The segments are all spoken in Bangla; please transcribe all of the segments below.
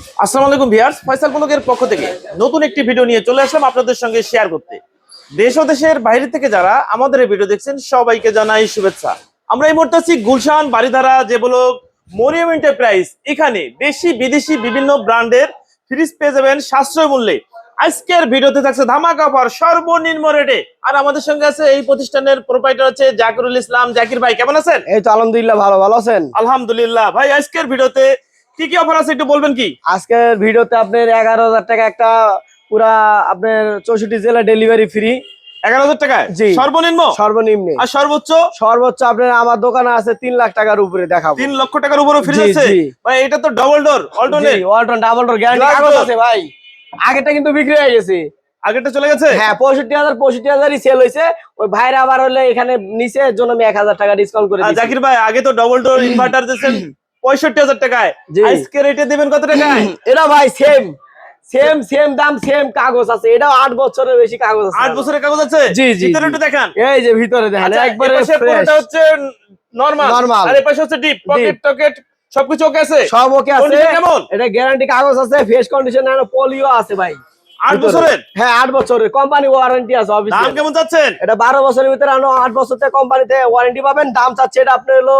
আসসালামু আলাইকুম ভিয়ার্স ফয়সাল পলকের পক্ষ থেকে নতুন একটি ভিডিও নিয়ে চলে আসলাম আপনাদের সঙ্গে শেয়ার করতে। দেশ ও দেশের বাইরে থেকে যারা আমাদের এই ভিডিও দেখছেন সবাইকে জানাই শুভেচ্ছা। আমরা এই মুহূর্তে আছি গুলশান বাড়িধারা যে বলো মরিয়ম এন্টারপ্রাইজ। এখানে দেশি বিদেশি বিভিন্ন ব্র্যান্ডের ফ্রিজ পেয়ে যাবেন সাশ্রয় মূল্যে। আজকের ভিডিওতে থাকছে ধামাকা অফার সর্বনিম্ন রেটে। আর আমাদের সঙ্গে আছে এই প্রতিষ্ঠানের প্রোপাইটার হচ্ছে জাকিরুল ইসলাম। জাকির ভাই কেমন আছেন? এই তো আলহামদুলিল্লাহ ভালো ভালো আছেন? আলহামদুলিল্লাহ। ভাই আজকের ভিডিওতে কি কি অফার আছে একটু বলবেন কি? আজকের ভিডিওতে আপনার এগারো হাজার টাকা একটা পুরা আপনার চৌষট্টি জেলা ডেলিভারি ফ্রি এগারো হাজার টাকায়? জি। সর্বনিম্ন? সর্বনিম্নে। আর সর্বোচ্চ? সর্বোচ্চ আপনার আমার দোকানে আছে তিন লাখ টাকার উপরে দেখাবো। তিন লক্ষ টাকার উপরে ফ্রিজ আছে ভাই এটা তো double door alternate Walton double door guarantee আছে ভাই। আগেটা কিন্তু বিক্রি হয়ে গেছে। আগেরটা চলে গেছে? হ্যাঁ পঁয়ষট্টি হাজার পঁয়ষট্টি হাজারই সেল হয়েছে। ওই ভাইরা আবার হলে এখানে নিচে জন্য আমি এক হাজার টাকা ডিসকাউন্ট করে জাকির ভাই আগে তো ডবল ডোর ইনভার্টার দিয়েছেন। পঁয়ষট্টি হাজার টাকায়। আজকে রেটে দেবেন কত টাকায়? এটা ভাই সেম সেম সেম দাম সেম কাগজ আছে। এটাও আট বছরের বেশি কাগজ আছে। আট বছরের কাগজ আছে? জি, জি, ভিতরে। একটু দেখান। এই যে ভিতরে দেখেন আচ্ছা, একবারে পুরোটা হচ্ছে নরমাল Normal। আর এপাশে হচ্ছে ডিপ পকেট টকেট সবকিছু ওকে আছে? সব ওকে আছে। কেমন? এটা গ্যারান্টি কাগজ আছে ফেস কন্ডিশন পলিও আছে ভাই। আট বছরের? হ্যাঁ আট বছরের। কোম্পানি ওয়ারেন্টি আছে দাম কেমন চাচ্ছেন? এটা বারো বছরের ভিতরে আনো আট বছর থেকে কোম্পানিতে ওয়ারেন্টি পাবেন। দাম চাচ্ছে এটা আপনার হলো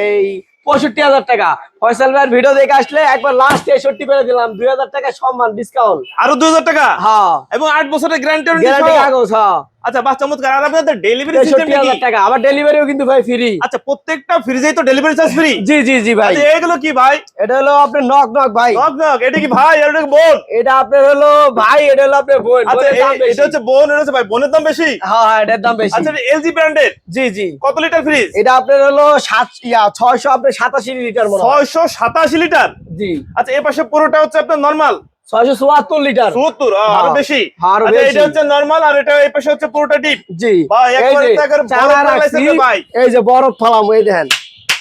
এই পঁয়ষট্টি হাজার টাকা। ফয়সাল ভাইয়ের ভিডিও দেখে আসলে একবার লাস্ট তেষট্টি পেরে দিলাম দুই হাজার টাকা সম্মান ডিসকাউন্ট আরও দুই হাজার টাকা? হ্যাঁ। এবং আট বছরের গ্যারান্টি গ্যারান্টি কাগজ হ্যাঁ। আচ্ছা বাস চমৎকার। আর আপনাদের ডেলিভারি সিস্টেম হাজার টাকা আবার ডেলিভারিও কিন্তু ভাই ফ্রি আচ্ছা প্রত্যেকটা ফ্রিজেই তো ডেলিভারি চার্জ ফ্রি জি জি জি ভাই। এগুলো কি ভাই? এটা হলো আপনার নক নক ভাই। নক নক এটা কি ভাই? আর এটা কি বোন? এটা আপনার হলো ভাই এটা হলো আপনার বোন। আচ্ছা। এটা হচ্ছে বোন এটা হচ্ছে ভাই। বোনের দাম বেশি? হ্যাঁ হ্যাঁ এটার দাম বেশি। আচ্ছা এলজি ব্র্যান্ডের জি জি। কত লিটার ফ্রিজ এটা আপনার হলো সাত ইয়া ছয়শো আপনার সাতাশি লিটার মনে হয়। ছয়শো সাতাশি লিটার জি। আচ্ছা এ পাশে পুরোটা হচ্ছে আপনার নর্মাল ছয়শো চুয়াত্তর লিটার। চুয়াত্তর আরও হ্যাঁ, বেশি। আরও আচ্ছা এটা হচ্ছে নর্মাল আর এটা এই পাশে হচ্ছে পুরোটা ডিপ জি। ভাই, এই যে বরফ রাখছি, লাগাইছে রে ভাই। এই যে বরফ ফলাম এই দেখেন।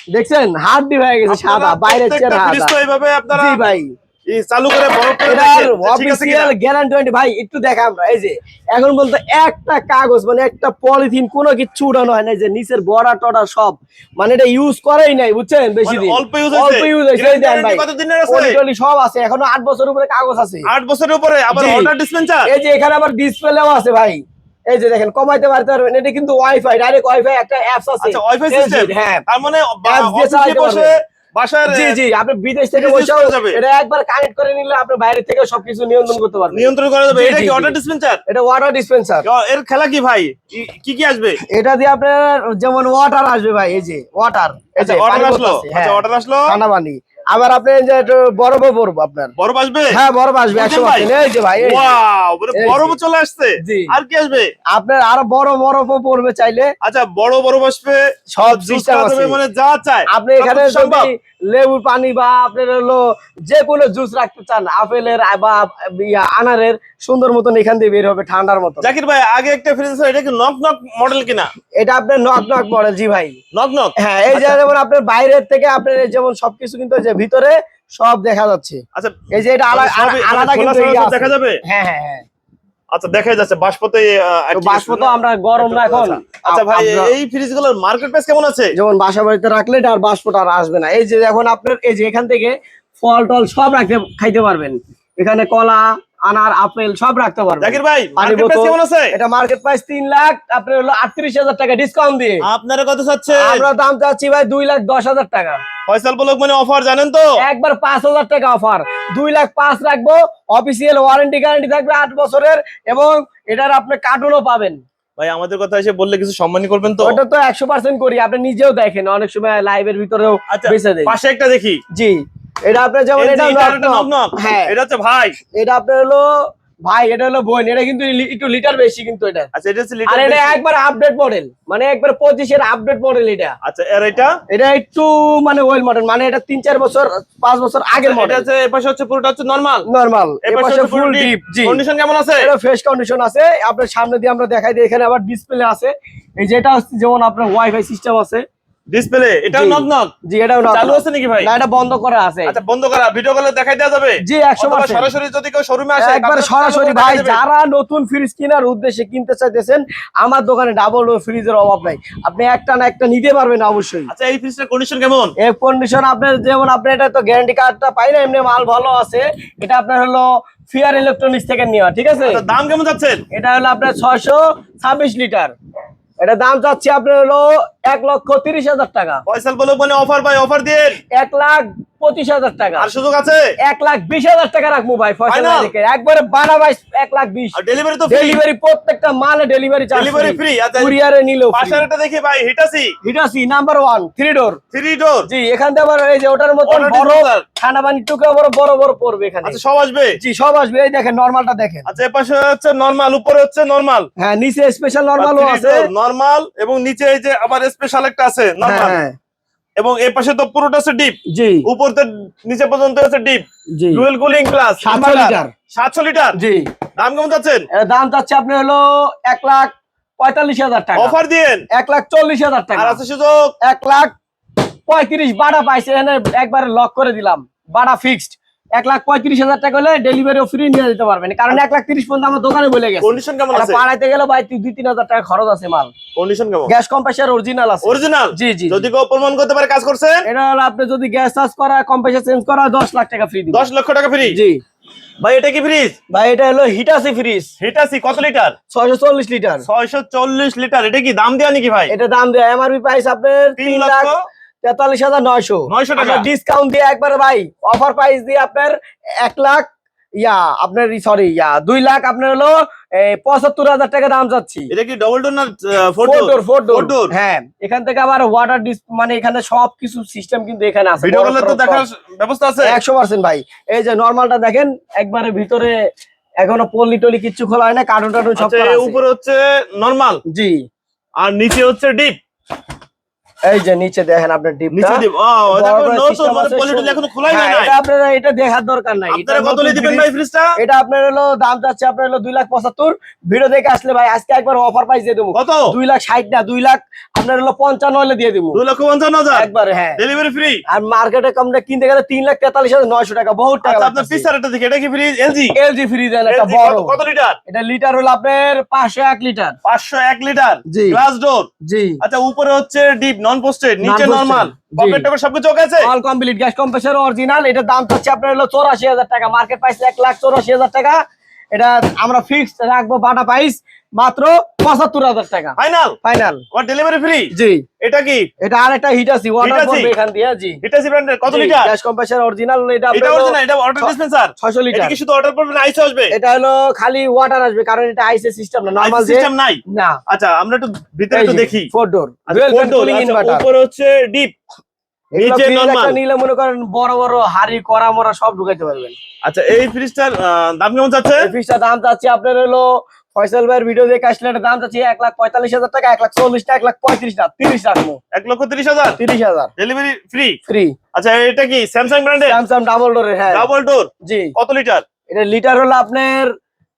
দেখছেন? হাড্ডি হয়ে গেছে সাদা বাইরে এইভাবে আপনারা জি ভাই। চালু করে বরফ করে এটার দেখেন যে ঠিক আছে কিনা। অফিসিয়াল গ্যারান্টি ভাই একটু দেখা আমরা। এই যে এখন বলতে একটা কাগজ মানে একটা পলিথিন কোনো কিছু উড়ানো হয় না যে নিচের বড়া টড়া সব। মানে এটা ইউজ করেই নাই বুঝছেন? বেশি মানে দিন। অল্প অল্প ইউজ ভাই। সব আছে এখনও আট বছর উপরে কাগজ আছে। আট বছরের উপরে? আবার জি। ডিসপেন্সার এই যে এখানে আবার ডিসপ্লেও আছে ভাই। এই যে দেখেন কমাইতে পারতে পারবেন। এটা কিন্তু ওয়াইফাই ডাইরেক্ট ওয়াইফাই একটা অ্যাপস আছে। আচ্ছা ওয়াইফাই সিস্টেম হ্যাঁ। তার মানে অফিসে বসে পারবে। বাসার জি জি আপনি বিদেশ থেকে বসেও। এটা একবার কানেক্ট করে নিলে আপনি বাইরে থেকে সবকিছু নিয়ন্ত্রণ করতে পারবেন। নিয়ন্ত্রণ করা যাবে। এটা কি। ওয়াটার ডিসপেন্সার এটা ওয়াটার ডিসপেন্সার এর খেলা কি ভাই? কি- কি আসবে? এটা দিয়ে আপনার যেমন ওয়াটার আসবে ভাই এই যে ওয়াটার আচ্ছা ওয়াটার আসলো। আচ্ছা ওয়াটার আসলো। ঠান্ডা পানি। আবার আপনি যে একটু বরফও পড়ব আপনার। বরফ আসবে? হ্যাঁ বরফ আসবে একশো ভাই? এই যে ভাই ওয়াও এই বরফ চলে আসছে। আর কি আসবে? আপনার আরও বড় বরফও পড়বে চাইলে। আচ্ছা বড় বরফ আসবে সব যাবে আছে। মানে যা চায়। আপনি এখানে সম্ভব। যদি লেবু পানি বা আপনার হলো যে কোনো জুস রাখতে চান আপেলের বা আনারের সুন্দর মতন এখান দিয়ে বের হবে ঠান্ডার মতন। জাকির ভাই আগে একটা ফ্রিজ এটা কি নক নক মডেল কিনা? এটা আপনার নক নক মডেল জি ভাই। নক নক হ্যাঁ এই যে যেমন আপনার বাইরের থেকে আপনার যেমন সবকিছু কিন্তু যে ভিতরে সব দেখা যাচ্ছে। আচ্ছা এই যে এটা আলাদা কিন্তু ছাড়া ইয়ে। দেখা যাবে? হ্যাঁ হ্যাঁ হ্যাঁ। আচ্ছা দেখাই যাচ্ছে বাষ্পতে বাষ্প আমরা গরম না এখন। আচ্ছা ভাই এই ফ্রিজগুলোর মার্কেট প্রাইস কেমন আছে? যেমন বাসা বাড়িতে রাখলে এটা আর বাষ্পটা আর আসবে না। এই যে এখন আপনার এই যে এখান থেকে ফল টল সব রাখতে খাইতে পারবেন। এখানে কলা আনার আপেল সব রাখতে পারবেন জাকির ভাই পানি বোতল, কেমন আছে? এটা মার্কেট প্রাইস তিন লাখ আপনার হলো আটত্রিশ হাজার টাকা ডিসকাউন্ট দিয়ে। আপনারা কত চাচ্ছে আমরা দাম চাচ্ছি ভাই দুই লাখ দশ হাজার টাকা। ফয়সাল বলক মানে অফার জানেন তো? একবার পাঁচ হাজার টাকা অফার দুই লাখ পাঁচ রাখব অফিসিয়াল ওয়ারেন্টি গ্যারান্টি থাকবে আট বছরের এবং এটার আপনি কার্টুনও পাবেন। ভাই আমাদের কথা এসে বললে কিছু সম্মানী করবেন তো? ওটা তো একশো পার্সেন্ট করি আপনি নিজেও দেখেন অনেক সময় লাইভের ভিতরেও আচ্ছা বেঁচে দেয় পাশে একটা দেখি। জি। এটা আপনার যেমন এটা এটা। হ্যাঁ। এটা হচ্ছে ভাই। এটা আপনার হলো ভাই এটা হলো বোন। এটা কিন্তু একটু লিটার বেশি কিন্তু এটা। আচ্ছা এটা হচ্ছে আর এটা একবার আপডেট মডেল মানে একবার পঁচিশের আপডেট মডেল এটা। আচ্ছা আর এটা? এটা একটু মানে ওয়েল মডেল মানে এটা তিন চার বছর পাঁচ বছর আগের এটা মডেল হচ্ছে এই পাশে হচ্ছে পুরোটা হচ্ছে নরমাল নরমাল এপাশে হচ্ছে ফুল ডিপ জি। কন্ডিশন কেমন আছে? এটা ফ্রেশ কন্ডিশন আছে। আপনার সামনে দিয়ে আমরা দেখাই দিই এখানে আবার ডিসপ্লে আছে। এই যেটা হচ্ছে যেমন আপনার ওয়াইফাই সিস্টেম আছে। ডিসপ্লে এটাও। নক নক জি এটাও not চালু আছে নাকি ভাই? না এটা বন্ধ করা আছে। আচ্ছা বন্ধ করা ভিডিও কলে দেখাই দেওয়া যাবে? জি একশো অথবা সরাসরি যদি কেউ শোরুমে আসে একবার সরাসরি ভাই যারা নতুন ফ্রিজ কেনার উদ্দেশ্যে কিনতে চাইতেছেন আমার দোকানে ডাবল ডোর ফ্রিজের অভাব নাই। আপনি একটা না একটা নিতে পারবেন অবশ্যই। আচ্ছা এই ফ্রিজটার কন্ডিশন কেমন? এই কন্ডিশন আপনার যেমন আপনি এটা তো গ্যারান্টি কার্ডটা পাই না এমনি মাল ভালো আছে। এটা আপনার হলো ফিয়ার ইলেকট্রনিক্স থেকে নেওয়া ঠিক আছে? আচ্ছা, দাম কেমন যাচ্ছেন? এটা হলো আপনার ছয়শো ছাব্বিশ লিটার। এটা দাম চাচ্ছি আপনার হলো এক লক্ষ তিরিশ হাজার টাকা। পয়সা বলে অফার পাই অফার দিয়ে। এক লাখ পঁচিশ হাজার টাকা। আর সুযোগ আছে? এক লাখ বিশ হাজার টাকা রাখব ভাই? থেকে। একবারে বাড়া ভাই এক লাখ বিশ। ডেলিভারি তো ডেলিভারি প্রত্যেকটা মালে ডেলিভারি ডেলিভারি ফ্রি কুরিয়ারে নিলেও পাশের দেখি ভাই Hitachi Hitachi number one three door three door জি এখান থেকে আবার এই যে ওটার মতন বড় ঠান্ডা পানি বড় বড় বড় পড়বে এখানে। আচ্ছা সব আসবে? জি সব আসবে। এই দেখেন নরমালটা দেখেন। আচ্ছা হচ্ছে নরমাল উপরে হচ্ছে নরমাল হ্যাঁ নিচে স্পেশাল নরমালও আছে। নরমাল এবং নিচে এই যে আবার স্পেশাল একটা আছে নরমাল এবং এই পাশে তো পুরোটা আছে ডিপ জি। উপর তো নিচে পর্যন্ত আছে ডিপ জি। Dual cooling plus 700 litre. সাতশো লিটার জি। দাম কেমন যাচ্ছেন? দাম যাচ্ছে আপনি হলো 1 লাখ পঁয়তাল্লিশ হাজার টাকা। অফার দেন 1 লাখ চল্লিশ হাজার টাকা। আর আছে সুযোগ? 1 লাখ পঁয়ত্রিশ বাড়া পাইছে এখানে একবারে লক করে দিলাম। বাড়া ফিক্সড এক লাখ পঁয়ত্রিশ হাজার টাকা হলে ডেলিভারিও ফ্রি নিয়ে দিতে পারবেন। কারণ এক লাখ তিরিশ পর্যন্ত আমার দোকানে বলে গেছে। কন্ডিশন কেমন আছে? পাড়াইতে গেলে ভাই দুই তিন হাজার টাকা খরচ আছে মাল। কন্ডিশন কেমন? গ্যাস কম্প্রেসার অরিজিনাল আছে। অরিজিনাল জি জি যদি কেউ প্রমাণ করতে পারে কাজ করছেন? এটা হলো আপনি যদি গ্যাস চার্জ করা কম্প্রেসার চেঞ্জ করা দশ লাখ টাকা ফ্রি দশ লক্ষ টাকা ফ্রি জি। ভাই এটা কি ফ্রিজ ভাই এটা হলো হিটাসি ফ্রিজ হিটাসি কত লিটার ছয়শো চল্লিশ লিটার ছয়শো চল্লিশ লিটার এটা কি দাম দেওয়া নাকি ভাই? এটা দাম দেয় এমআরপি প্রাইস আপনার লক্ষ লাখ তেতাল্লিশ হাজার নয়শো। 900 টাকা। ডিসকাউন্ট দিয়ে একবার ভাই অফার প্রাইস দিয়ে আপনার এক লাখ ইয়া আপনার সরি ইয়া দুই লাখ আপনার হলো পঁচাত্তর হাজার টাকা দাম চাচ্ছি এটা কি ডবল ডোর না ফোর ডোর ফোর ডোর হ্যাঁ এখান থেকে আবার ওয়াটার ডিস মানে এখানে সব কিছু সিস্টেম কিন্তু এখানে আছে। ভিডিও কলে তো দেখার ব্যবস্থা আছে? একশো পার্সেন্ট ভাই। এই যে নর্মালটা দেখেন একবারে ভিতরে এখনও পল্লি টলি কিচ্ছু খোলা হয় না কার্টুন টার্টুন সব আচ্ছা। উপরে হচ্ছে নরমাল জি। আর নিচে হচ্ছে ডিপ এই যে নিচে দেখেন আপনার ডিপটা। নিচে ডিপ ও এটা নতুন system মানে আছে, পলিটুলি এখনও খোলাই হ্যাঁ, নাই এটা আপনারা এটা দেখার দরকার নাই। আপনারা এটা কত নতুন দিবেন ভাই ফ্রিজটা? এটা আপনার হলো দাম যাচ্ছে আপনার হলো দুই লাখ পঁচাত্তর। ভিডিও দেখে আসলে ভাই আজকে একবার অফার প্রাইস দিয়ে দেবো। কত? দুই লাখ ষাট না দুই লাখ আপনার হলো পঞ্চান্ন হলে দিয়ে দেবো। দুই লক্ষ পঞ্চান্ন হাজার? একবারে হ্যাঁ। ডেলিভারি ফ্রি আর মার্কেটে কমটা কিনতে গেলে তিন লাখ তেতাল্লিশ হাজার নয়শো টাকা বহুত টাকা আচ্ছা আপনার পিসার এটা দেখি এটা কি ফ্রিজ এলজি এলজি ফ্রিজ একটা বড়। কত লিটার এটা লিটার হলো আপনার পাঁচশো এক লিটার পাঁচশো এক লিটার জি। গ্লাস ডোর জি। আচ্ছা উপরে হচ্ছে ডিপ নন পোস্টেড নিচে নরমাল। পকেট টকেট সবকিছু ওকে আছে? All complete gas compressor original এটা দাম হচ্ছে আপনার হলো চৌরাশি হাজার টাকা। মার্কেট প্রাইস এক লাখ চৌরাশি হাজার টাকা। এটা আমরা ফিক্সড রাখব বাটা প্রাইস মাত্র পঁচাত্তর হাজার টাকা। ফাইনাল ফাইনাল ওর ডেলিভারি ফ্রি জি। এটা কি? এটা আরেকটা হিট আছে ওয়াটার? পড়বে এখান দিয়ে জি। হিটাসি ব্র্যান্ডের কত লিটার গ্যাস কম্প্রেসার অরিজিনাল এটা এটা অরিজিনাল এটা ওয়াটার ডিসপেন্সার 600 লিটার এটা কি শুধু অর্ডার করবেন আইসে আসবে? এটা হলো খালি ওয়াটার আসবে কারণ এটা আইসি সিস্টেম না নরমাল সিস্টেম নাই? না। আচ্ছা আমরা একটু ভিতরে একটু দেখি। Four door dual door, cooling inverter উপরে হচ্ছে ডিপ নিচে। একটা নিলে মনে করেন বড় বড় হাড়ি করা মরা সব ঢুকাইতে পারবেন। আচ্ছা এই ফ্রিজটার দাম কেমন যাচ্ছে এই ফিসটা দাম চাচ্ছি আপনার হলো ফয়সাল ভাইয়ের ভিডিও দেখে আসলে এটার দাম চাচ্ছি এক লাখ পঁয়তাল্লিশ হাজার টাকা এক লাখ চল্লিশ টাকা এক লাখ পঁয়ত্রিশ টাকা তিরিশ রাখব এক লক্ষ তিরিশ হাজার? তিরিশ হাজার। ডেলিভারি ফ্রি ফ্রি আচ্ছা এটা কি স্যামসাং ব্র্যান্ডের স্যামসাং ডাবল ডোরের হ্যাঁ। ডাবল ডোর জি। কত লিটার এটা লিটার হলো আপনার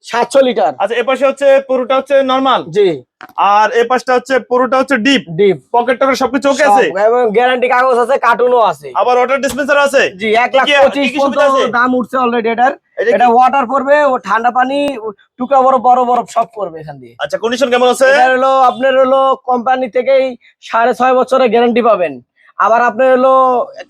সাতশো লিটার আচ্ছা এপাশে হচ্ছে পুরোটা হচ্ছে নর্মাল জি। আর এ পাশটা হচ্ছে পুরোটা হচ্ছে ডিপ। ডিপ। পকেট টকেট সবকিছু ওকে আছে? এবং গ্যারান্টি কাগজ আছে কার্টুনও আছে। আবার ওয়াটার ডিসপেন্সার আছে? জি 1 লাখ কি কি- পঁচিশ কি কি সুবিধা পর্যন্ত দাম উঠছে অলরেডি এটার। এটা ওয়াটার পড়বে ও ঠান্ডা পানি টুকরা বড় বড় বড় সব পড়বে এখান দিয়ে। আচ্ছা কন্ডিশন কেমন আছে? এটা হলো আপনার হলো কোম্পানি থেকেই সাড়ে ছয় বছরের গ্যারান্টি পাবেন। আবার আপনার হলো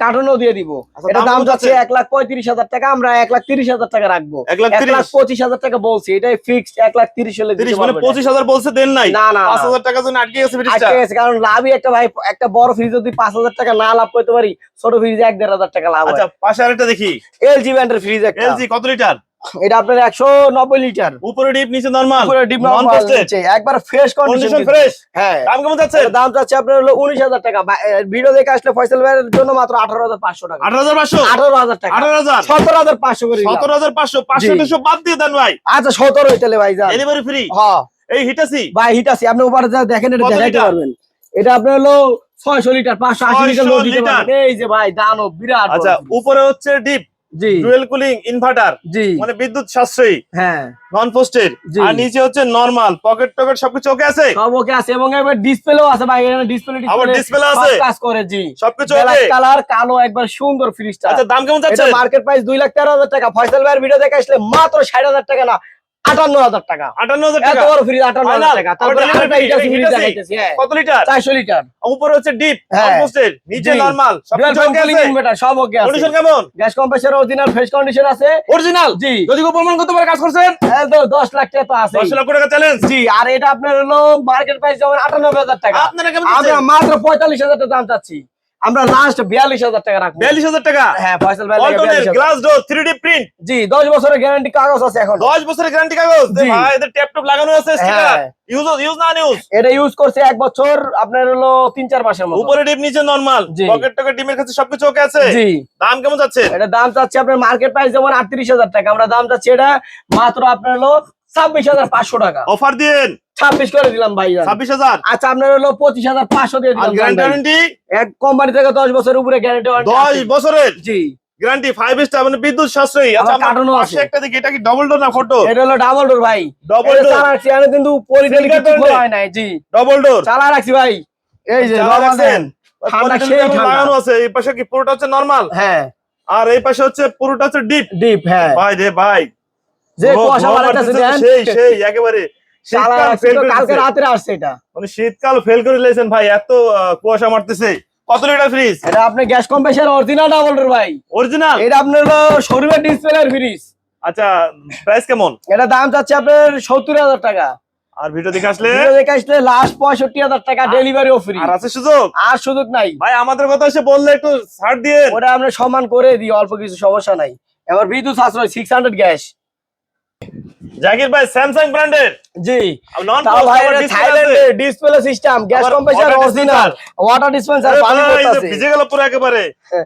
কার্টুনও দিয়ে দিব। আচ্ছা, এটা দাম যাচ্ছে এক লাখ পঁয়ত্রিশ হাজার টাকা আমরা এক লাখ তিরিশ হাজার টাকা রাখব। এক লাখ পঁচিশ হাজার টাকা বলছি এটাই ফিক্সড এক লাখ তিরিশ হলে মানে পঁচিশ হাজার বলছে দেন নাই? না, না, পাঁচ হাজার টাকা জন্য আটকে গেছে আটকে গেছে, কারণ লাভই একটা ভাই একটা বড় ফ্রিজ যদি পাঁচ হাজার টাকা না লাভ করতে পারি ছোট ফ্রিজে এক দেড় হাজার টাকা লাভ আচ্ছা পাশে আরেকটা দেখি। এলজি ব্র্যান্ডের ফ্রিজ একটা। এলজি কত লিটার এটা আপনার একশো নব্বই লিটার। উপরে ডিপ নিচে নরমাল পুরো ডিপ একবার ফ্রেশ কন্ডিশন ফ্রেশ হ্যাঁ। দাম কেমন যাচ্ছে? দাম চাচ্ছে আপনার হলো উনিশ হাজার টাকা। ভিডিও দেখে আসলে ফয়সাল ভাইয়ের জন্য মাত্র আঠারো হাজার পাঁচশো টাকা। আঠারো হাজার পাঁচশো? আঠারো হাজার টাকা। আঠারো হাজার? সতেরো হাজার পাঁচশো করে দিলাম। সতেরো হাজার পাঁচশো। পাঁচশো জি। দুশো বাদ দিয়ে দেন ভাই। আচ্ছা সতেরো হইতেলে ভাই যান ডেলিভারি ফ্রি হ্যাঁ এই হিটাসি ভাই হিট আছে আপনি উপরে যা দেখেন এটা দেখাইতে পারবেন। এটা আপনার হলো ছয়শো লিটার পাঁচশো আশি লিটার লোড দিতে পারবেন। এই যে ভাই দানব বিরাট আচ্ছা উপরে হচ্ছে ডিপ। জি। ডুয়েল কুলিং ইনভার্টার জি। মানে বিদ্যুৎ সাশ্রয়ী হ্যাঁ। নন পোস্টের আর নিচে হচ্ছে নরমাল পকেট টকেট সবকিছু ওকে আছে? সব ওকে আছে এবং এবার ডিসপ্লেও আছে ভাই এখানে ডিসপ্লে আবার ডিসপ্লে আছে? কাজ করে জি। সবকিছু ওকে কালার কালো একবার সুন্দর ফিনিশটা আচ্ছা দাম কেমন যাচ্ছে? মার্কেট প্রাইস দুই লাখ তেরো হাজার টাকা। ফয়সাল ভাইয়ের ভিডিও দেখে আসলে মাত্র ষাট হাজার টাকা না আটান্ন হাজার টাকা? আটান্ন হাজার ফ্রিজ আটান্ন হাজার হ্যাঁ। কত লিটার চারশো লিটার উপরে হচ্ছে ডিপ হ্যাঁ। নিচে। নরমাল সব ওকে কন্ডিশন কেমন? Gas compressor original fresh condition আছে। অরিজিনাল জি। যদি কেউ প্রমাণ করতে পারে কাজ করছেন? একদম দশ লাখ টাকা তো আছে দশ লক্ষ টাকা চ্যালেঞ্জ জি আর এটা আপনার হলো মার্কেট প্রাইস যেমন আটানব্বই হাজার টাকা। আপনারা আমরা মাত্র পঁয়তাল্লিশ হাজার টাকা দাম চাচ্ছি। আমরা লাস্ট বিয়াল্লিশ হাজার টাকা রাখব। বিয়াল্লিশ হাজার টাকা? হ্যাঁ ফয়সাল ভাই glass door three D print জি দশ বছরের গ্যারান্টি কাগজ আছে এখন। দশ বছরের গ্যারান্টি কাগজ। এদের ট্যাপ টপ লাগানো আছে হ্যাঁ। ইউজ ইউজ না ইউজ এটা ইউজ করছে এক বছর আপনার হলো তিন চার মাসের মতো। উপরে ডিপ নিচে নরমাল। পকেট টকেট ডিমের কাছে সবকিছু ওকে আছে? জি। দাম কেমন যাচ্ছে? এটা দাম চাচ্ছে আপনার মার্কেট প্রাইস যেমন আটত্রিশ হাজার টাকা আমরা দাম চাচ্ছি এটা মাত্র আপনার হলো ছাব্বিশ হাজার পাঁচশো টাকা। অফার দিন ছাব্বিশ করে দিলাম ভাই ছাব্বিশ হাজার আচ্ছা আপনার হলো পঁচিশ হাজার পাঁচশো দিয়ে গ্যারান্টি এক কোম্পানি থেকে দশ বছরের উপরে গ্যারান্টি দশ বছরের জি গ্যারান্টি ফাইভ স্টার মানে বিদ্যুৎ সাশ্রয়ী আচ্ছা আবার আমার কার্টুনও পাশে আছে। একটা দিকে এটা কি ডবল ডোর না ফটো এটা হলো ডাবল ডোর ভাই ডবল ডোর চালা রাখছি কিন্তু পরিটেলি কিছু খোলা হয় নাই জি ডবল ডোর চালা রাখছি ভাই এই যে চালা বাবা রাখছেন? দেন ঠান্ডা সেই লাগানো আছে এই পাশে কি পুরোটা হচ্ছে নরমাল হ্যাঁ আর এই পাশে হচ্ছে পুরোটা হচ্ছে ডিপ ডিপ হ্যাঁ ভাই রে ভাই যে কুয়াশা সেই একেবারে কালকে। রাতে আসছে এটা। মানে শীতকাল ফেল করে ভাই এত কুয়াশা মারতেছে। কত লিটার ফ্রিজ এটা আপনি গ্যাস কম্প্রেসার অরিজিনাল ডাবল ভাই। অরিজিনাল এটা আপনার শোরুমের ফ্রিজ আচ্ছা প্রাইস কেমন? এটা দাম চাচ্ছে আপনার সত্তর হাজার টাকা। আর ভিডিও দেখে আসলে? ভিডিও দেখে আসলে লাস্ট পঁয়ষট্টি হাজার টাকা ডেলিভারিও ফ্রি আর আছে সুযোগ? আর সুযোগ নাই। ভাই আমাদের কথা এসে বললে একটু ছাড় দিয়ে ওটা আমরা করে দিই অল্প কিছু সমস্যা নাই। এবার বিদ্যুৎ সাশ্রয় সিক্স হান্ড্রেড গ্যাস জাকির ভাই স্যামসাং ব্র্যান্ডের জি। নন থাইল্যান্ডের display system gas compressor original water dispenser পানি পড়তাছে। ভিজে গেল পুরো একেবারে। হ্যাঁ।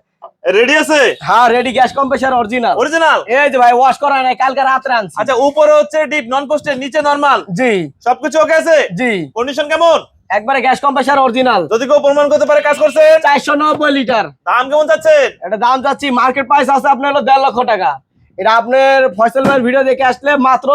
রেডি আছে? হ্যাঁ ready gas compressor original original এই যে ভাই ওয়াশ করা নাই কালকে রাত্রে আনছি। আচ্ছা উপরে হচ্ছে ডিপ নন পোস্টের নিচে নরমাল জি। সবকিছু ওকে আছে? জি। কন্ডিশন কেমন? একবারে গ্যাস কম্প্রেসার অরিজিনাল যদি কেউ প্রমাণ করতে পারে কাজ করছে চারশো নব্বই লিটার দাম কেমন যাচ্ছে? এটা দাম যাচ্ছি মার্কেট প্রাইস আছে আপনার হলো দেড় লক্ষ টাকা। এটা আপনার ফয়সাল ভাইয়ের ভিডিও দেখে আসলে মাত্র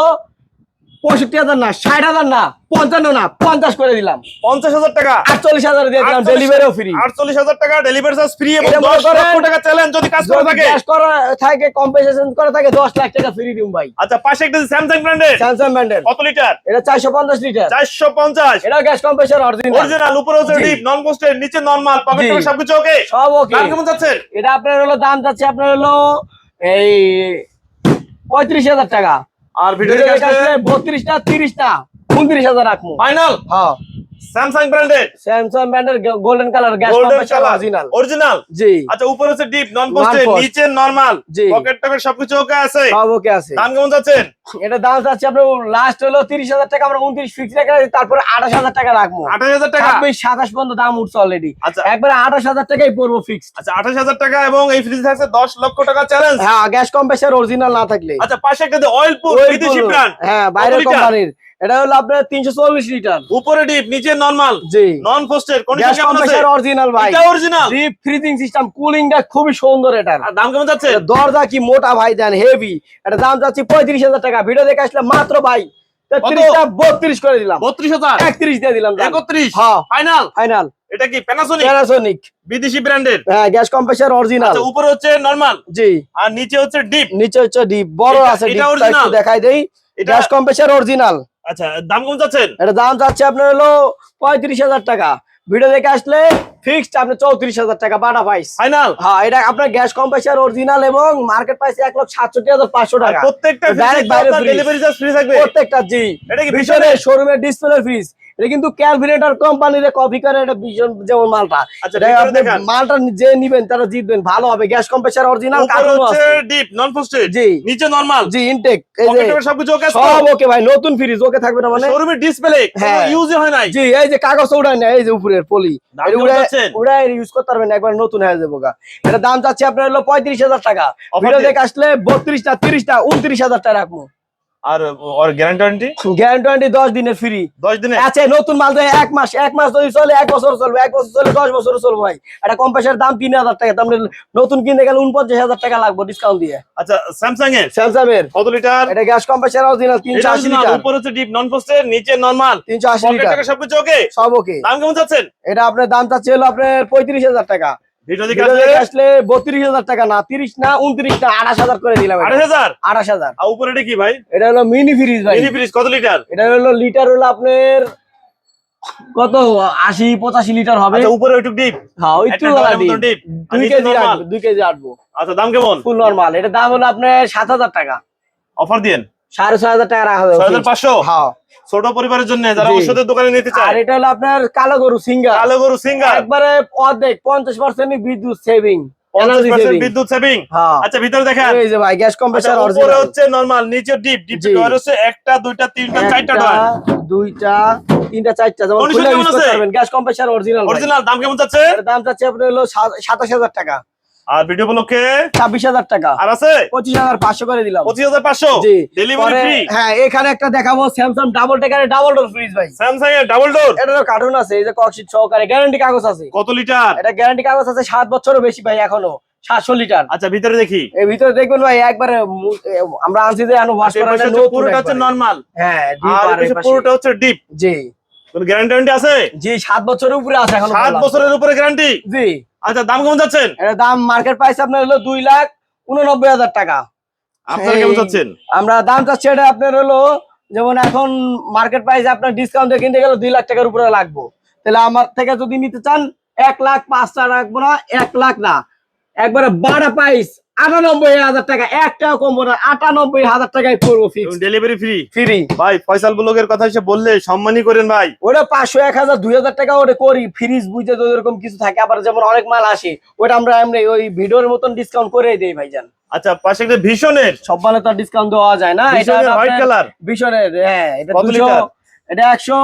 পঁয়ষট্টি হাজার না ষাট হাজার না পঞ্চান্ন না পঞ্চাশ করে দিলাম। পঞ্চাশ হাজার টাকা। আটচল্লিশ হাজার দিয়ে দিলাম ডেলিভারিও ফ্রি আটচল্লিশ হাজার টাকা ডেলিভারি চার্জ ফ্রি এবং দশ লক্ষ টাকা চ্যালেঞ্জ যদি কাজ করে থাকে। করা থাকে কম্পেনসেশন করা থাকে দশ লাখ টাকা ফ্রি দিম ভাই। আচ্ছা পাশে একটা স্যামসাং ব্র্যান্ডের স্যামসাং ব্র্যান্ডের কত লিটার এটা চারশো পঞ্চাশ লিটার চারশো পঞ্চাশ। এটা গ্যাস কম্প্রেসার অরিজিনাল অরিজিনাল উপরে হচ্ছে ডিপ নন পোস্টের নিচে নরমাল জি। সবকিছু ওকে সব ওকে কেমন যাচ্ছেন এটা আপনার হলো দাম যাচ্ছে আপনার হলো এই পঁয়ত্রিশ হাজার টাকা। আর ভিডিও বত্রিশটা তিরিশটা উনত্রিশ হাজার রাখব। ফাইনাল হ্যাঁ। Samsung Samsung golden colour gas golden colour original original জি। আচ্ছা উপরে হচ্ছে ডিপ নন। নিচে নরমাল জি। পকেট টকেট সবকিছু ওকে আছে? সব ওকে আছে। দাম কেমন যাচ্ছেন? এটা দাম যাচ্ছে আপনার লাস্ট হলো তিরিশ হাজার টাকা আমরা উনত্রিশ ফিক্স টাকা তারপরে আঠাশ হাজার টাকা রাখব। আঠাশ হাজার টাকা? ছাব্বিশ সাতাশ পর্যন্ত দাম উঠছে অলরেডি আচ্ছা। একবারে আঠাশ হাজার টাকাই পড়ব ফিক্স আচ্ছা আঠাশ হাজার টাকা এবং এই ফ্রিজ থাকছে দশ লক্ষ টাকা চ্যালেঞ্জ হ্যাঁ গ্যাস কম্প্রেসার অরিজিনাল না থাকলে। আচ্ছা পাশে ওই বিদেশি ব্র্যান্ড হ্যাঁ বাইরের কোম্পানির এটা হলো আপনার তিনশো চল্লিশ লিটার উপরে ডিপ নিচে নরমাল জি। নন পোস্টের গ্যাস কম্প্রেসার অরিজিনাল ভাই। এটা অরিজিনাল ডিপ ফ্রিজিং সিস্টেম কুলিংটা খুবই সুন্দর আর দাম কেমন যাচ্ছে? দরজা কি মোটা ভাই দেন হেভি এটা দাম যাচ্ছে পঁয়ত্রিশ হাজার টাকা ভিডিও দেখে আসলে মাত্র ভাই বত্রিশ করে দিলাম। বত্রিশ হাজার? একত্রিশ দিয়ে দিলাম একত্রিশ? হ্যাঁ। ফাইনাল ফাইনাল এটা কি প্যানাসোনিক প্যানাসোনিক বিদেশি ব্র্যান্ডের হ্যাঁ গ্যাস কম্প্রেসার অরিজিনাল আচ্ছা উপরে হচ্ছে নরমাল জি। আর নিচে হচ্ছে ডিপ নিচে হচ্ছে ডিপ বড় আছে এটা দেখাই দেই। গ্যাস কম্প্রেসার অরিজিনাল আচ্ছা দাম যাচ্ছেন? এটা দাম যাচ্ছে আপনার হলো পঁয়ত্রিশ হাজার টাকা। ভিডিও দেখে আসলে ফিক্সড আপনার চৌত্রিশ হাজার টাকা বাটা প্রাইস ফাইনাল হ্যাঁ এটা আপনার গ্যাস কম্প্রেসার অরিজিনাল এবং মার্কেট প্রাইস এক লক্ষ সাতষট্টি হাজার পাঁচশো টাকা। প্রত্যেকটা ডেলিভারি চার্জ ফ্রি থাকবে? প্রত্যেকটা জি। এটা কি ভীষণে ভীষণে শোরুমের ডিসপ্লে ফ্রিজ এটা কিন্তু ক্যালভিনেটর কোম্পানির কপি করে এটা ভীষণ যেমন মালটা। আচ্ছা আপনি মালটা যে নিবেন তারা জিতবেন। ভালো হবে। গ্যাস কম্প্রেসার অরিজিনাল উপরে আছে। ডিপ নন পোস্টেড জি। নিচে নরমাল জি ইনটেক এই যে সবকিছু ওকে সব ওকে ভাই নতুন ফ্রিজ ওকে থাকবে না মানে? শোরুমের ডিসপ্লে। ইউজই হয়। নাই। জি এই যে কাগজ উড়ায় না এই যে উপরের পলি। উড়ায় ইউজ করতে পারবেন একবার নতুন হয়ে যাব এটা দাম চাচ্ছে আপনার হলো পঁয়ত্রিশ হাজার টাকা। ভিডিও দেখে আসলে বত্রিশটা তিরিশটা উনত্রিশ হাজার টাকা রাখব। আর ওর গ্যারান্টি ওয়ারেন্টি গ্যারান্টি দশ দিনের ফ্রি 10 দিনে আছে নতুন মাল তো এক মাস এক মাস যদি চলে এক বছর চলবে এক বছর চলে দশ বছর চলবে ভাই। এটা কম্প্রেসার দাম তিন হাজার টাকা তার মানে নতুন কিনতে গেলে উনপঞ্চাশ হাজার টাকা লাগবে ডিসকাউন্ট দিয়ে। আচ্ছা স্যামসাং এর? স্যামসাং এর কত লিটার এটা গ্যাস অরিজিনাল তিনশো এটা আশি original, লিটার উপর হচ্ছে ডিপ নন পোস্টের নিচে নরমাল তিনশো আশি পকেট লিটার টাকা সবকিছু ওকে সব ওকে দাম কেমন চাচ্ছেন? এটা আপনার দাম চাচ্ছে হলো আপনার পঁয়ত্রিশ হাজার টাকা। আসলে? দেখে বত্রিশ হাজার টাকা না তিরিশ না উনত্রিশ না আঠাশ হাজার করে দিলাম। হাজার? আঠাশ হাজার। উপরে কি ভাই? এটা হলো মিনি ফ্রিজ ভাই। মিনি ফ্রিজ কত লিটার? এটা হলো লিটার হলো আপনার কত? আশি পঁচাশি লিটার হবে। আচ্ছা উপরে ডিপ হ্যাঁ একটা ডিপ দুই কেজি নরমাল দুই কেজি আটবো। আচ্ছা দাম কেমন? ফুল নর্মাল এটা দাম হলো আপনার সাত হাজার টাকা। অফার দিন সাড়ে ছয় হাজার টাকা রাখা যাবে ছয় হাজার পাঁচশো? হ্যাঁ। ছোট পরিবারের জন্য যারা ওষুধের দোকানে নিতে আর চায় এটা হলো আপনার কালো গরু সিঙ্গার। কালো গরু একবারে অর্ধেক পঞ্চাশ পার্সেন্ট বিদ্যুৎ সেভিং বিদ্যুৎ সেভিং হ্যাঁ। আচ্ছা ভিতরে দেখেন। এই যে ভাই গ্যাস আচ্ছা, কম্প্রেসার উপরে হচ্ছে নরমাল নিচে ডিপ ডিপ। ডয়ার হচ্ছে একটা দুইটা তিনটা চারটা ডয়ার দুইটা তিনটা চারটা। যেমন খুলে কেমন করতে পারবেন। গ্যাস কম্প্রেসার অরিজিনাল অরিজিনাল দাম কেমন যাচ্ছে? দাম চাচ্ছে আপনার হলো সাতাশ হাজার টাকা। আর ভিডিও ছাব্বিশ হাজার টাকা। আর আছে? পঁচিশ হাজার পাঁচশো করে দিলাম। পঁচিশ হাজার পাঁচশো? জি। ডেলিভারি ফ্রি হ্যাঁ এখানে একটা দেখাবো স্যামসাং ডাবল টেকারে ডাবল ডোর ফ্রিজ ভাই। স্যামসাং এর ডাবল ডোর এটারও কার্টুন আছে এই যে ককশিট সহকারে। গ্যারান্টি কাগজ আছে। কত লিটার? এটা গ্যারান্টি কাগজ আছে সাত বছরও বেশি ভাই এখনও। সাতশো লিটার। আচ্ছা ভিতরে দেখি। এর ভিতরে দেখবেন ভাই একবারে আমরা আনছি যে এখন ওয়াশ এই করা নতুন পুরোটা হচ্ছে নরমাল হ্যাঁ আর এই এই। পুরোটা হচ্ছে ডিপ জি। কোন গ্যারান্টি আছে? জি সাত বছরের উপরে আছে এখন সাত বছরের উপরে গ্যারান্টি জি। আচ্ছা দাম কেমন যাচ্ছেন এটা দাম মার্কেট প্রাইস আপনার হলো দুই লাখ উননব্বই হাজার টাকা। আপনারা কেমন যাচ্ছেন আমরা দাম চাচ্ছি এটা আপনার হলো যেমন এখন মার্কেট প্রাইস আপনার ডিসকাউন্ট দিয়ে কিনতে গেলে দুই লাখ টাকার উপরে লাগবো। তাহলে আমার থেকে যদি নিতে চান এক লাখ পাঁচটা রাখব না এক লাখ না। একবারে বারো প্রাইস আটানব্বই হাজার টাকা এক টাকা কমবো না আটানব্বই হাজার টাকায় ফিক্স ডেলিভারি ফ্রি ফ্রি ভাই ফয়সাল ব্লগের কথা এসে বললে সম্মানই করেন ভাই। ওটা পাঁচশো এক হাজার দুই হাজার টাকা ওটা করি ফ্রিজ বুঝতে তো এরকম কিছু থাকে আবার যেমন অনেক মাল আসে ওটা আমরা এমনি ওই ভিডিওর মতন ডিসকাউন্ট করে দেই ভাইজান। আচ্ছা পাশে একটা ভীষণের। সব মালে তো ডিসকাউন্ট দেওয়া যায় না এটা হোয়াইট কালার ভীষণের হ্যাঁ এটা এটা একশো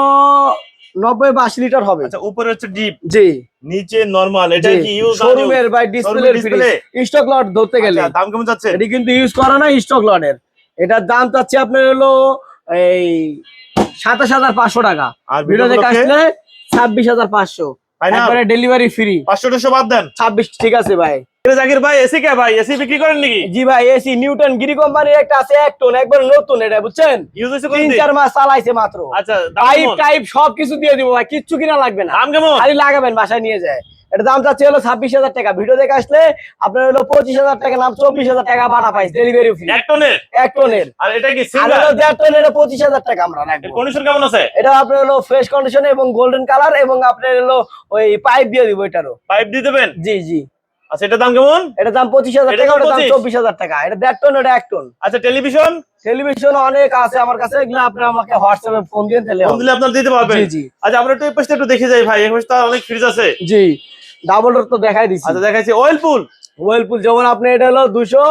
নব্বই বা লিটার হবে। আচ্ছা উপরে হচ্ছে ডিপ জি। নিচে নরমাল এটা কি ইউজ শোরুমের by display display? Stock lot ধরতে গেলে। আচ্ছা, দাম কেমন যাচ্ছে এটা কিন্তু ইউজ করা না স্টক লটের এটার দাম চাচ্ছে আপনার হলো এই সাতাশ হাজার পাঁচশো টাকা। আর ভিডিও দেখে আসলে ছাব্বিশ হাজার পাঁচশো? একবারে ডেলিভারি ফ্রি পাঁচশো টাকা বাদ দেন। ছাব্বিশ ঠিক আছে ভাই। জাকির ভাই এসি কে ভাই? এসি বিক্রি করেন নাকি? জি ভাই এসি নিউটন গিরি কোম্পানির একটা আছে এক টন একবার নতুন এটা বুঝছেন? ইউজ হইছে তিন? চার মাস চালাইছে মাত্র। আচ্ছা টাইপ? টাইপ সবকিছু দিয়ে দিব ভাই কিচ্ছু কিনা লাগবে না। দাম কেমন? খালি লাগাবেন বাসায় নিয়ে যায়। এটা দাম চাচ্ছে হলো ছাব্বিশ হাজার টাকা। ভিডিও দেখে আসলে আপনার হলো পঁচিশ হাজার টাকা নাম চব্বিশ হাজার টাকা ভাড়া পাইস ডেলিভারি ফ্রি এক টনের? এক টনের। আর এটা কি আর সিঙ্গেল হলো দেড় টনের পঁচিশ হাজার টাকা আমরা রাখব। কন্ডিশন কেমন আছে? এটা আপনার হলো ফ্রেশ কন্ডিশন এবং গোল্ডেন কালার এবং আপনার হলো ওই পাইপ দিয়ে দিব এটারও। পাইপ দিয়ে দেবেন? জি জি। আচ্ছা এটা দাম কেমন? এটা দাম পঁচিশ হাজার টাকা ওটা দাম চব্বিশ হাজার টাকা। এটা দেড় টন এটা এক টন। আচ্ছা টেলিভিশন টেলিভিশন অনেক আছে আমার কাছে এগুলো আপনি আমাকে হোয়াটসঅ্যাপে ফোন দিয়ে তাহলে ফোন দিলে আপনার দিতে পারবেন। জি জি। আচ্ছা আমরা একটু এই পাশটা একটু দেখে যাই ভাই এই পাশটা অনেক ফ্রিজ আছে। জি। ডাবল ডোর তো দেখাই দিচ্ছি আচ্ছা দেখাচ্ছি অয়েল পুল ওয়েলপুল যেমন আপনি এটা হলো দুশো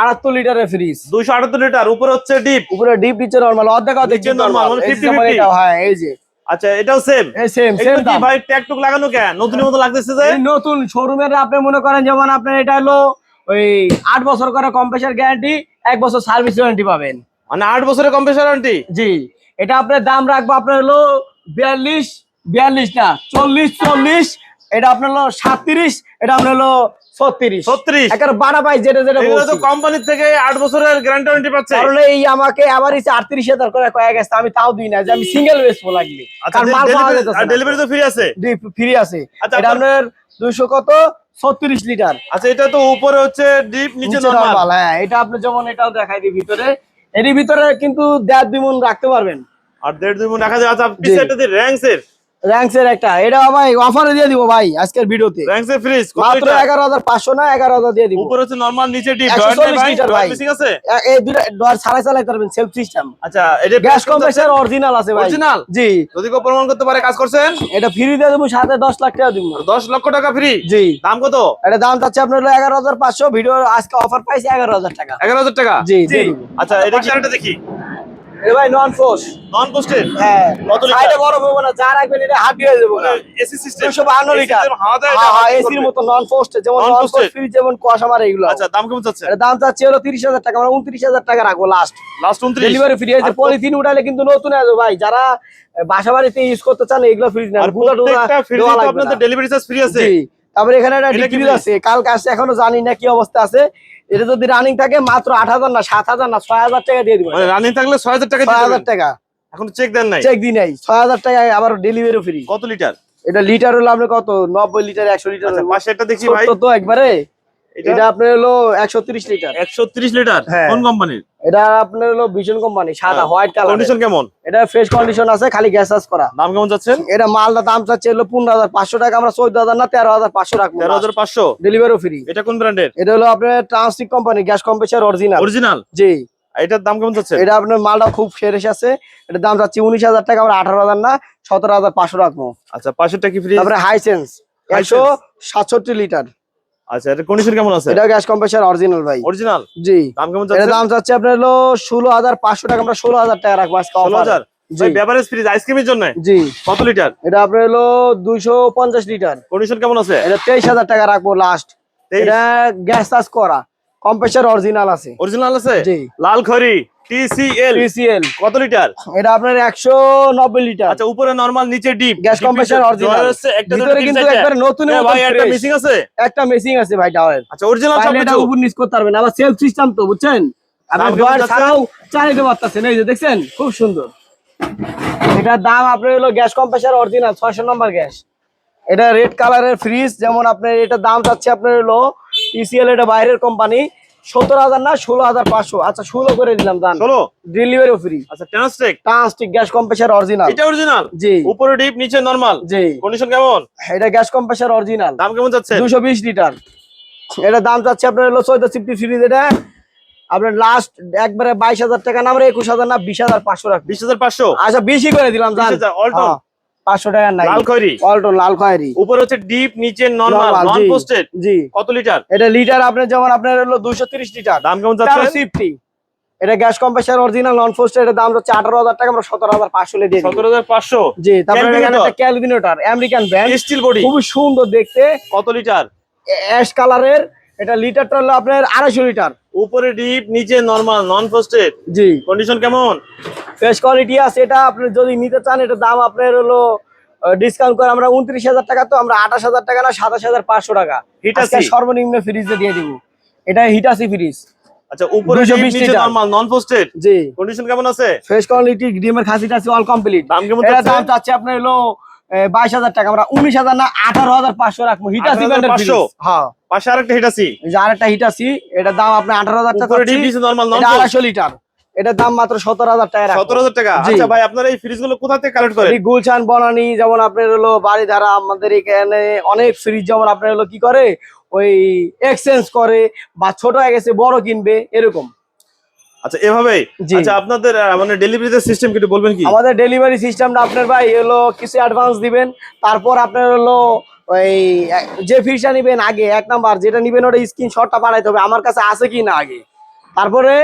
আটাত্তর লিটারের ফ্রিজ দুইশো আটাত্তর লিটার উপরে হচ্ছে ডিপ উপরে ডিপ নিচে নরমাল অর্ধেক অর্ধেক normal, মানে 50-50 হ্যাঁ এই যে। আচ্ছা এটাও সেম সেম সেম কি ভাই ট্যাগ টুক লাগানো কেন নতুনের মতো লাগতেছে যে? নতুন শোরুমের আপনি মনে করেন যেমন আপনার এটা হলো ওই আট বছর করে কম্প্রেসার গ্যারান্টি এক বছর সার্ভিস ওয়ারেন্টি পাবেন। মানে আট বছরের কম্প্রেসার ওয়ারেন্টি জি। এটা আপনার দাম রাখব আপনার হলো বিয়াল্লিশ বিয়াল্লিশ না চল্লিশ চল্লিশ এটা আপনার হলো সাতত্রিশ এটা আপনার হলো ছত্রিশ। ছত্রিশ? একের বাড়া পাই যেটা যেটা তো কোম্পানির থেকে আট বছরের গ্যারান্টি ওয়ারেন্টি পাচ্ছে। কারণ এই আমাকে আবার ইচ্ছে আটত্রিশ হাজার করে কয়েক গেছে আমি তাও দিই না যে আমি সিঙ্গেল বেসবো লাগবে। আচ্ছা কারণ মাল পাওয়া ডেলিভারি যেতেছে ডেলিভারি তো ফ্রি আছে? ফ্রি আছে। আচ্ছা, এটা আপনার- দুইশো কত? ছত্রিশ লিটার। আচ্ছা এটা তো উপরে হচ্ছে ডিপ নিচে নরমাল হ্যাঁ এটা আপনি যেমন এটাও দেখাই দিই ভিতরে। ভিতরে কিন্তু দেড় দুই মন রাখতে পারবেন। আর দেড় দুই মন রাখা যায়। আচ্ছা র্যাঙ্কস এর। র্যাঙ্কস এর একটা। এটা ভাই অফারে দিয়ে দিব ভাই আজকের ভিডিওতে। র্যাঙ্কস এর ফ্রিজ মাত্র লিটার এগারো হাজার পাঁচশো না এগারো হাজার দিয়ে দিব। উপরে হচ্ছে নরমাল নিচে ডিপ 140 লিটার ভাই। মিসিং আছে? এই দুটো ডর ছাড়াই চালাইতে পারবেন সেলফ সিস্টেম আচ্ছা এটা গ্যাস কম্প্রেসার অরিজিনাল আছে ভাই। অরিজিনাল জি। যদি কেউ প্রমাণ করতে পারে কাজ করছেন? এটা ফ্রি দিয়ে দেবো সাথে দশ লাখ টাকা দিব। দশ লক্ষ টাকা ফ্রি জি। দাম কত? এটা দাম চাচ্ছে আপনার হলো এগারো হাজার পাঁচশো। ভিডিও আজকে অফার এগারো হাজার টাকা। এগারো হাজার টাকা? জি, আচ্ছা এটা কি? দেখি। এ ভাই নন ফোর্স নন পোস্টেড হ্যাঁ। কত লিটার? সাইডে বড় হবে না যা রাখবেন এটা হাত দিয়ে দেবো না। এসি সিস্টেম লিটার হাওয়া দেয় হ্যাঁ হ্যাঁ এসির মতো নন পোস্ট যেমন নন পোস্ট ফ্রিজ যেমন কুয়াশা এগুলো। আচ্ছা দাম কেমন চাচ্ছে? এটা দাম চাচ্ছি হলো তিরিশ হাজার টাকা আমরা উনত্রিশ হাজার টাকা রাখব লাস্ট লাস্ট 29 ডেলিভারি ফ্রি আছে পলিথিন উঠালে কিন্তু নতুন আসবে ভাই যারা বাসা বাড়িতে ইউজ করতে চান এগুলো ফ্রিজ না প্রত্যেকটা ফ্রিজে লাগবে আপনাদের ডেলিভারি চার্জ ফ্রি আছে। তারপরে এখানে একটা ডিগ্রি আছে কালকে আসছে এখনও জানি না কি অবস্থা আছে। এটা যদি রানিং থাকে মাত্র আট হাজার না সাত হাজার না ছয় হাজার টাকা দিয়ে দিবেন মানে রানিং থাকলে 6000 টাকা ছয় হাজার টাকা। এখন চেক দেন নাই। চেক দিই নাই। ছয় হাজার টাকায় আবার ডেলিভারি ফ্রি কত লিটার এটা লিটার হলো আপনি কত? নব্বই লিটার একশো লিটার মাসে এটা ছোট্ট তো একবারে। এটা আপনার হলো একশো লিটার। 130 লিটার? হ্যাঁ। কোন কোম্পানির? এটা আপনার হলো ভীষণ কোম্পানি সাদা হ্যাঁ। হোয়াইট কালার কন্ডিশন কেমন? এটা ফ্রেশ কন্ডিশন আছে খালি গ্যাস চার্জ করা। দাম কেমন যাচ্ছেন এটা মালটা দাম চাচ্ছে হলো পনেরো হাজার পাঁচশো টাকা আমরা চোদ্দ হাজার না তেরো হাজার পাঁচশো রাখব 13500 ডেলিভারি ফ্রি এটা কোন ব্র্যান্ডের এটা হলো আপনার Transtec company gas compressor original original জি। এটার দাম কেমন যাচ্ছে এটা আপনার মালটা খুব ফ্রেশ আছে এটার দাম চাচ্ছি উনিশ হাজার টাকা আমরা আঠারো হাজার না সতেরো হাজার পাঁচশো রাখব। আচ্ছা পাঁচশো টাকা ফ্রি তারপরে হাইসেন্স। একশো সাতষট্টি লিটার। আচ্ছা এটা কন্ডিশন কেমন আছে? এটা গ্যাস কম্প্রেসার অরিজিনাল ভাই। অরিজিনাল জি। দাম কেমন এটা দাম চাচ্ছে আপনার হলো ষোলো হাজার পাঁচশো টাকা আমরা ষোলো হাজার টাকা রাখব আজকে offer এ। 16000 জি। ভাই বেভারেজ ফ্রিজ আইসক্রিমের জন্য? জি। কত লিটার এটা আপনার হলো দুইশো পঞ্চাশ লিটার কন্ডিশন কেমন আছে? এটা তেইশ হাজার টাকা রাখব লাস্ট এটা গ্যাস চার্জ করা। কম্প্রেসার অরিজিনাল আছে। অরিজিনাল আছে? জি। লাল খড়ি? টিসিএল। TCL কত লিটার? এটা আপনার একশো নব্বই লিটার। আচ্ছা উপরে নরমাল নিচে ডিপ গ্যাস কম্প্রেসার অরিজিনাল একটা ভিতরে কিন্তু। একবারে নতুন ভাই একটা মিসিং আছে? একটা মেসিং আছে ভাই টাওয়ার আচ্ছা অরিজিনাল সব এটা কিছু উপর নিচ করতে পারবেন। আবার সেলফ সিস্টেম তো বুঝছেন? আপনি কেমন ছাড়াও চালাতে পারতেছেন এই যে দেখছেন খুব সুন্দর। এটার দাম আপনার হলো গ্যাস কম্প্রেসার অরিজিনাল ছয়শো নম্বর গ্যাস এটা রেড কালারের ফ্রিজ যেমন আপনার এটার দাম যাচ্ছে আপনার হলো টিসিএল এটা বাইরের কোম্পানি সত্তর হাজার না ষোলো হাজার পাঁচশো। আচ্ছা ষোলো করে দিলাম দাম ষোলো? ডেলিভারি ফ্রি আচ্ছা Transtec Transtec gas compressor original এটা অরিজিনাল জি। উপরে ডিপ নিচে নরমাল জি। কন্ডিশন কেমন? এটা গ্যাস কম্প্রেসার অরিজিনাল দাম কেমন যাচ্ছে? দুশো বিশ লিটার এটা দাম চাচ্ছে আপনার হলো চৌদ্দ সিফটি ফ্রিজ এটা আপনার লাস্ট একবারে বাইশ হাজার টাকা না আমরা একুশ হাজার না বিশ হাজার পাঁচশো রাখবি। বিশ হাজার পাঁচশো? আচ্ছা বেশি করে দিলাম জান 20,000, all done? হ্যাঁ, পাঁচশো টাকা নাই। লাল খয়রি? অল্টো লাল খয়েরি। উপরে হচ্ছে ডিপ নিচে নরমাল নন পোস্টেড জি। কত লিটার এটা লিটার আপনার যেমন আপনার হলো দুশো তিরিশ লিটার দাম কেমন যাচ্ছে? ফিফটি এটা gas compressor original non frost এটা দাম হচ্ছে আঠারো হাজার টাকা আমরা সতেরো হাজার পাঁচশো দিয়ে দিই। সতেরো হাজার পাঁচশো? জি তারপরে এখানে একটা Kelvinator American brand steel body খুবই সুন্দর দেখতে। কত লিটার অ্যাশ কালারের এটা লিটারটা হলো আপনার আড়াইশো লিটার উপরে ডিপ নিচে নরমাল নন পোস্টেড জি। কন্ডিশন কেমন? ফ্রেশ কোয়ালিটি আছে এটা আপনি যদি নিতে চান এটা দাম আপনার হলো ডিসকাউন্ট করে আমরা উনত্রিশ হাজার টাকা তো আমরা আঠাশ হাজার টাকা না সাতাশ হাজার পাঁচশো টাকা। সর্বনিম্ন ফ্রিজে দিয়ে দিব। এটা হিটাসি ফ্রিজ আচ্ছা উপরে 220 ডিপ নিচে নরমাল নন পোস্টেড জি। কন্ডিশন কেমন আছে? ফ্রেশ কোয়ালিটি ডিমের খাসি টাসি অল কমপ্লিট দাম কেমন এটা যাচ্ছে দাম চাচ্ছে আপনার হলো বাইশ হাজার টাকা। আমরা উনিশ হাজার না আঠারো হাজার পাঁচশো রাখব। হিটাসি 18,500 ব্র্যান্ডের ফ্রিজ হ্যাঁ। পাশে আরেকটা হিটাসি এই যে আরেকটা হিটাসি এটার দাম আপনার আঠারো হাজার টাকা উপরে ডিপ নিচে নরমাল নন এটা আড়াইশো লিটার। এটার দাম মাত্র সতেরো হাজার টাকা। সতেরো হাজার টাকা? আচ্ছা ভাই আপনারা এই ফ্রিজগুলো কোথা থেকে কালেক্ট করেন? এই গুলশান বনানি যেমন আপনার হলো বাড়ি ধারা আমাদের এখানে অনেক ফ্রিজ যেমন আপনার হলো কি করে? ওই এক্সচেঞ্জ করে বা ছোট হয়ে গেছে বড় কিনবে এরকম। আচ্ছা এভাবে জি। আচ্ছা আপনাদের মানে ডেলিভারিতে সিস্টেম বলবেন কি? আমাদের ডেলিভারি সিস্টেমটা আপনার ভাই হলো কিছু অ্যাডভান্স দিবেন তারপর আপনার হলো ওই যে ফ্রিজটা নিবেন আগে এক নাম্বার যেটা নিবেন ওটা স্ক্রিনশটটা পাঠাইতে হবে আমার কাছে আছে কি না আগে। তারপরে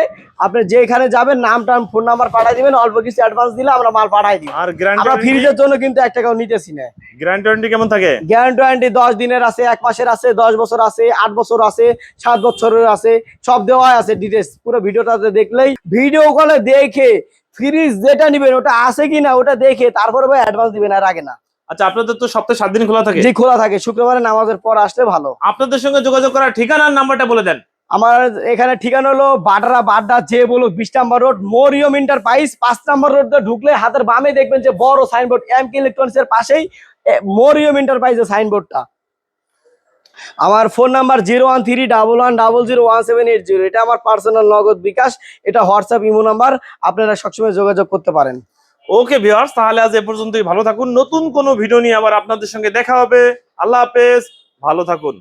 আপনি যেখানে যাবেন নাম টাম ফোন নাম্বার পাঠাই দিবেন অল্প কিছু অ্যাডভান্স দিলে আমরা মাল পাঠাই দিই আর গ্যারান্টি আমরা ফ্রিজের জন্য কিন্তু এক টাকাও নিতেছি না। গ্যারান্টি ওয়ারেন্টি কেমন থাকে? গ্যারান্টি ওয়ারেন্টি দশ দিনের আছে এক মাসের আছে দশ বছর আছে আট বছর আছে সাত বছরের আছে সব দেওয়া আছে ডিটেলস পুরো ভিডিওটাতে দেখলেই ভিডিও কলে দেখে ফ্রিজ যেটা নিবেন ওটা আছে কি না ওটা দেখে তারপরে ভাই অ্যাডভান্স দিবেন আর আগে না। আচ্ছা আপনাদের তো সপ্তাহে সাত দিন খোলা থাকে? যে খোলা থাকে। শুক্রবারে নামাজের পর আসলে ভালো। আপনাদের সঙ্গে যোগাযোগ করার ঠিকানার নাম্বারটা বলে দেন। আমার এখানে ঠিকানা হলো বাডরা বাড্ডা যে বলো বিশ নাম্বার রোড, মরিয়ম ইন্টারপ্রাইজ পাঁচ নাম্বার রোড ঢুকলে হাতের বামে দেখবেন যে বড় সাইনবোর্ড এম কে ইলেকট্রনিক্স এর পাশেই মরিয়ম ইন্টারপ্রাইজের সাইনবোর্ডটা আমার phone number zero one three double one double zero one seven eight zero এটা আমার পার্সোনাল নগদ বিকাশ, এটা হোয়াটসঅ্যাপ ইমো নাম্বার, আপনারা সবসময় যোগাযোগ করতে পারেন। ওকে ভিউয়ার্স তাহলে আজ এ পর্যন্তই। ভালো থাকুন। নতুন কোনো ভিডিও নিয়ে আবার আপনাদের সঙ্গে দেখা হবে। আল্লাহ হাফেজ। ভালো থাকুন।